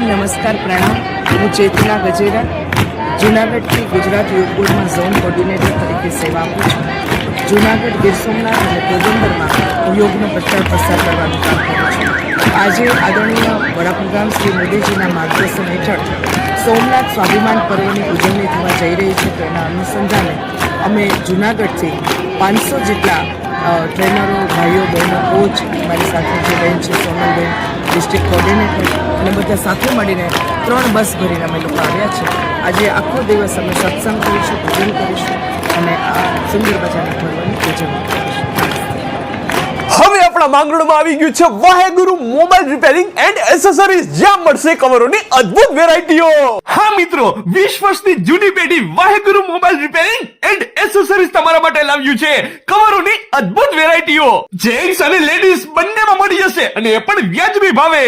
નમસ્કાર પ્રણામ. હું ચેતના ગજેરા જૂનાગઢથી ગુજરાત યોગ ઝોન કોર્ડિનેટર તરીકે સેવા આપું છું. જૂનાગઢ ગીર સોમનાથ અને પોરબંદરમાં યોગનો પ્રચાર પ્રસાર કરવાનું કામ કરું છું. આજે આદરણીય વડાપ્રધાન શ્રી મોદીજીના માર્ગદર્શન હેઠળ સોમનાથ સ્વાભિમાન પર્વની ઉજવણી થવા જઈ રહી છે તો એના અનુસંધાને અમે જૂનાગઢથી પાંચસો જેટલા ટ્રેનરો, ભાઈઓ, બહેનો, કોચ મારી સાથે જે બહેન છે સોનલબેન. ડિસ્ટ્રિક્ટ કોર્ડિનેટર અને બધા સાથે મળીને ત્રણ બસ ભરીને અમે લોકો આવ્યા છે. આજે આખો દિવસ અમે સત્સંગ કરીશું, ભજન કરીશું અને આ સુંદર મજાના પર્વની ઉજવણી કરીશું. હવે આપણા માંગરોળમાં આવી ગયું છે Waheguru mobile repairing and accessories. જ્યાં મળશે કવરોની અદ્ભુત વેરાયટીઓ. હા મિત્રો 20 વર્ષની જૂની પેઢી Waheguru mobile repairing and accessories તમારા માટે લાવ્યું છે. કવરોની અદ્ભુત વેરાયટીઓ જેન્ટ્સ અને લેડીઝ બંનેમાં મળી જશે અને એ પણ વ્યાજબી ભાવે.